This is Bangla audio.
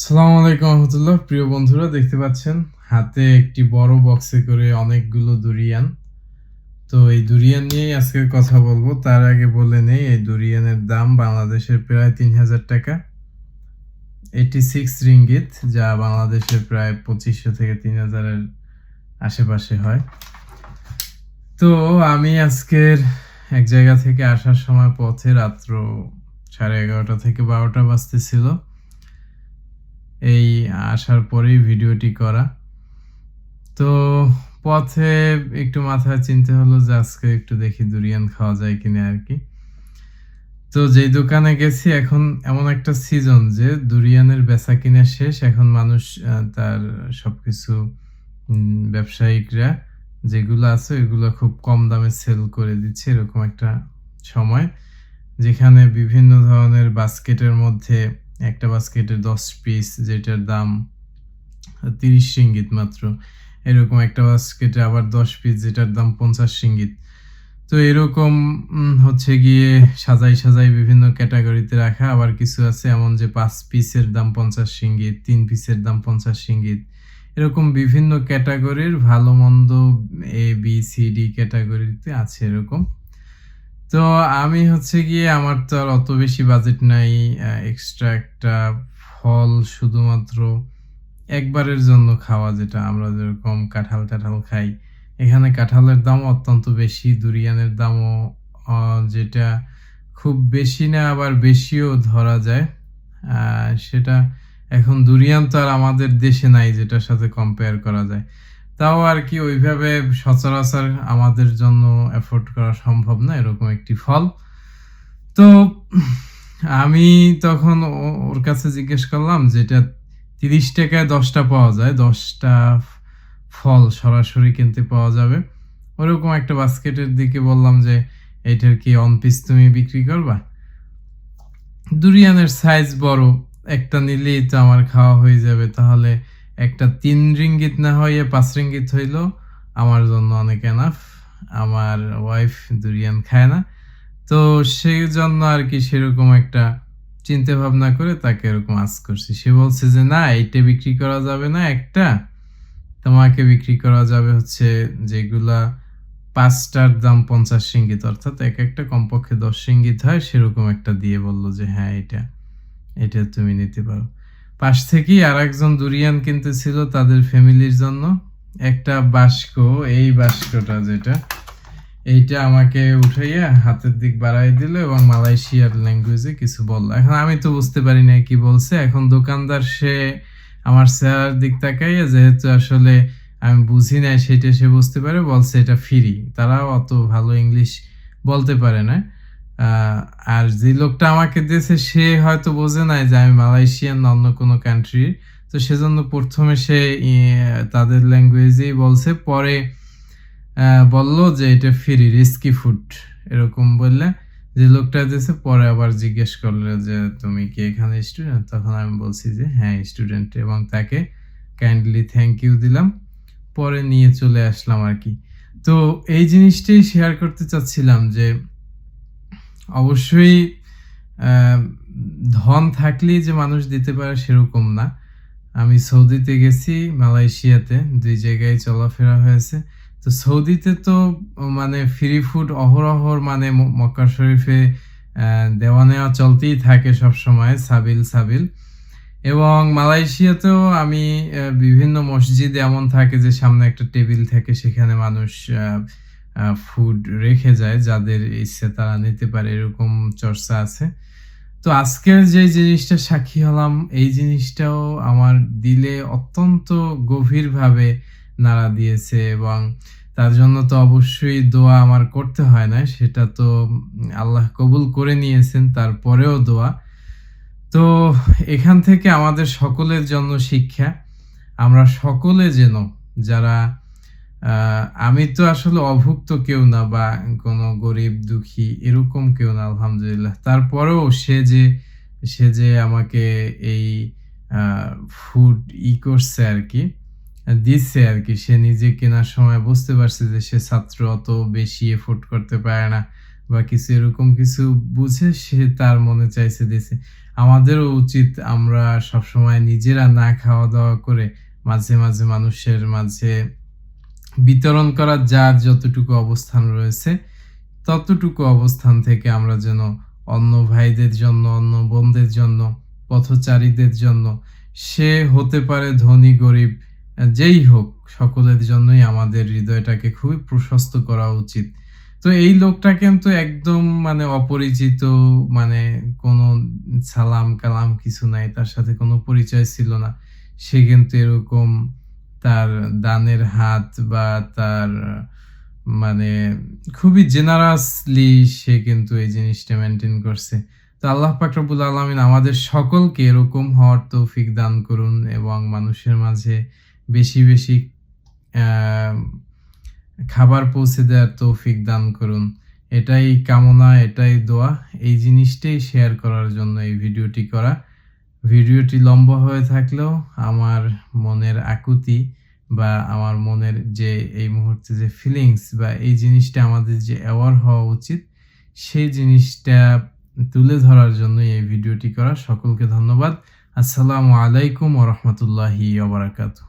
সালামু আলাইকুম রহমতুল্লাহ। প্রিয় বন্ধুরা, দেখতে পাচ্ছেন, হাতে একটি বড় বক্সে করে অনেকগুলো দুরিয়ান তো এই দুরিয়ান নিয়েই আজকে কথা বলব। তার আগে বলে নেই, এই দুরিয়ানের দাম বাংলাদেশের প্রায় তিন হাজার টাকা। এইটি সিক্স রিঙ্গিত যা বাংলাদেশের প্রায় পঁচিশশো থেকে তিন হাজারের আশেপাশে হয়। তো আমি আজকের এক জায়গা থেকে আসার সময় পথে রাত্র সাড়ে এগারোটা থেকে বারোটা বাজতেছিল। এই আসার পরেই ভিডিওটি করা। তো পথে একটু মাথায় চিনতে হলো যে আজকে একটু দেখি দুরিয়ান খাওয়া যায় কিনা আর কি। তো যেই দোকানে গেছি, এখন এমন একটা সিজন যে দুরিয়ানের বেচা কিনা শেষ, এখন মানুষ তার সবকিছু ব্যবসায়িকরা যেগুলো আছে ওইগুলো খুব কম দামে সেল করে দিচ্ছে, এরকম একটা সময়। যেখানে বিভিন্ন ধরনের বাস্কেটের মধ্যে একটা বাস্কেটে দশ পিস যেটার দাম তিরিশ সিঙ্গিত মাত্র। এরকম একটা বাস্কেটে আবার দশ পিস যেটার দাম পঞ্চাশ সিঙ্গিত তো এরকম হচ্ছে গিয়ে সাজাই সাজাই বিভিন্ন ক্যাটাগরিতে রাখা। আবার কিছু আছে এমন যে পাঁচ পিসের দাম পঞ্চাশ সিঙ্গিত তিন পিসের দাম পঞ্চাশ সিঙ্গিত এরকম বিভিন্ন ক্যাটাগরির ভালো মন্দ এ বি সি ডি ক্যাটাগরিতে আছে এরকম। তো আমি হচ্ছে গিয়ে আমার তো আর অত বেশি বাজেট নাই এক্সট্রা একটা ফল শুধুমাত্র একবারের জন্য খাওয়া যেটা আমরা যেরকম কাঁঠাল টাঠাল খাই। এখানে কাঁঠালের দামও অত্যন্ত বেশি দুরিয়ানের দামও যেটা খুব বেশি না আবার বেশিও ধরা যায়। সেটা এখন দুরিয়ান তো আর আমাদের দেশে নাই যেটার সাথে কম্পেয়ার করা যায়। তাও আর কি ওইভাবে সচরাচর আমাদের জন্য এফোর্ড করা সম্ভব না, এরকম একটি ফল। তো আমি তখন ওর কাছে জিজ্ঞেস করলাম যেটা তিরিশ টাকায় দশটা পাওয়া যায়, দশটা ফল সরাসরি কিনতে পাওয়া যাবে। ওরকম একটা বাস্কেটের দিকে বললাম যে এটার কি অন পিস তুমি বিক্রি করবা? দুরিয়ানের সাইজ বড়, একটা নিলেই তো আমার খাওয়া হয়ে যাবে, তাহলে একটা তিন রিঙ্গিত না হয়ে পাঁচ রিঙ্গিত হইল, আমার জন্য অনেক এনাফ আমার ওয়াইফ দুরিয়ান খায় না। তো সেই জন্য আর কি সেরকম একটা চিন্তা ভাবনা করে তাকে এরকম আজ করছি। সে বলছে যে, না, এইটা বিক্রি করা যাবে না একটা। তোমাকে বিক্রি করা যাবে হচ্ছে যেগুলা পাঁচটার দাম পঞ্চাশ সিঙ্গিত অর্থাৎ এক একটা কমপক্ষে দশ রিঙ্গিত হয়। সেরকম একটা দিয়ে বলল যে হ্যাঁ এটা এটা তুমি নিতে পারো। পাশ থেকেই আর একজন দুরিয়ান কিনতেছিল তাদের ফ্যামিলির জন্য। একটা বাস্ক, এই বাস্কটা যেটা, এইটা আমাকে উঠাইয়া হাতের দিক বাড়াই দিল এবং মালয়েশিয়ার ল্যাঙ্গুয়েজে কিছু বলল। এখন আমি তো বুঝতে পারি না কি বলছে। এখন দোকানদার সে আমার চেহারার দিক তাকাইয়া, যেহেতু আসলে আমি বুঝি না সেটা সে বুঝতে পারে, বলছে এটা ফ্রি। তারাও অত ভালো ইংলিশ বলতে পারে না। আর যে লোকটা আমাকে দিয়েছে, সে হয়তো বোঝে নাই যে আমি মালয়েশিয়ান অন্য কোনো কান্ট্রি তো সেজন্য প্রথমে সে তাদের ল্যাঙ্গুয়েজেই বলছে, পরে বলল যে এটা ফ্রি রিস্কি ফুড এরকম বললে। যে লোকটা দিয়েছে, পরে আবার জিজ্ঞেস করল যে, তুমি কি এখানে স্টুডেন্ট তখন আমি বলছি যে হ্যাঁ স্টুডেন্ট এবং তাকে কাইন্ডলি থ্যাংক ইউ দিলাম। পরে নিয়ে চলে আসলাম আর কি। তো এই জিনিসটাই শেয়ার করতে চাচ্ছিলাম যে অবশ্যই ধন থাকলেই যে মানুষ দিতে পারে সেরকম না। আমি সৌদিতে গেছি, মালয়েশিয়াতে, দুই জায়গায় চলাফেরা হয়েছে। তো সৌদিতে তো মানে ফ্রি ফুড অহরহর মানে মক্কা শরীফে দেওয়া নেওয়া চলতেই থাকে সব সময় সাবিল সাবিল। এবং মালয়েশিয়াতেও আমি বিভিন্ন মসজিদে এমন থাকে যে সামনে একটা টেবিল থাকে, সেখানে মানুষ ফুড রেখে যায়, যাদের ইচ্ছে তারা নিতে পারে, এরকম চর্চা আছে। তো আজকের যে জিনিসটা সাক্ষী হলাম, এই জিনিসটাও আমার দিলে অত্যন্ত গভীরভাবে নাড়া দিয়েছে এবং তার জন্য তো অবশ্যই দোয়া আমার করতে হয় না, সেটা তো আল্লাহ কবুল করে নিয়েছেন, তারপরেও দোয়া। তো এখান থেকে আমাদের সকলের জন্য শিক্ষা, আমরা সকলে যেন যারা আমি তো আসলে অভুক্ত কেউ না বা কোনো গরিব, দুঃখী এরকম কেউ না, আলহামদুলিল্লাহ। তারপরেও সে যে সে যে আমাকে এই ফুড ই করছে আর কি, দিচ্ছে আর কি, সে নিজে কেনার সময় বুঝতে পারছে যে সে ছাত্র, অত বেশি এফোর্ড করতে পারে না বা কিছু এরকম কিছু বুঝে সে তার মনে চাইছে, দিছে। আমাদেরও উচিত আমরা সবসময় নিজেরা না খাওয়া দাওয়া করে মাঝে মাঝে মানুষের মাঝে বিতরণ করার যার যতটুকু অবস্থান রয়েছে, ততটুকু অবস্থান থেকে আমরা যেন অন্য ভাইদের জন্য, অন্য বোনদের জন্য, পথচারীদের জন্য, সে হতে পারে ধনী, গরিব, যেই হোক, সকলের জন্যই আমাদের হৃদয়টাকে খুবই প্রশস্ত করা উচিত। তো এই লোকটা কিন্তু একদম মানে অপরিচিত মানে কোনো সালাম কালাম কিছু নাই, তার সাথে কোনো পরিচয় ছিল না। সে কিন্তু এরকম তার দানের হাত বা তার মানে খুবই জেনারাসলি সে কিন্তু এই জিনিসটা মেনটেন করছে। তো আল্লাহ পাক রব্বুল আলামিন আমাদের সকলকে এরকম হওয়ার তৌফিক দান করুন এবং মানুষের মাঝে বেশি বেশি খাবার পৌঁছে দেওয়ার তৌফিক দান করুন। এটাই কামনা, এটাই দোয়া। এই জিনিসটাই শেয়ার করার জন্য এই ভিডিওটি করা। ভিডিওটি লম্বা হয়ে থাকলেও আমার মনের আকুতি বা আমার মনের যে এই মুহূর্তে যে ফিলিংস বা এই জিনিসটা আমাদের যে অ্যাওয়ার হওয়া উচিত, সেই জিনিসটা তুলে ধরার জন্য এই ভিডিওটি করা। সকলকে ধন্যবাদ। আসসালামু আলাইকুম ওরহমতুল্লাহি ওবরাকাতু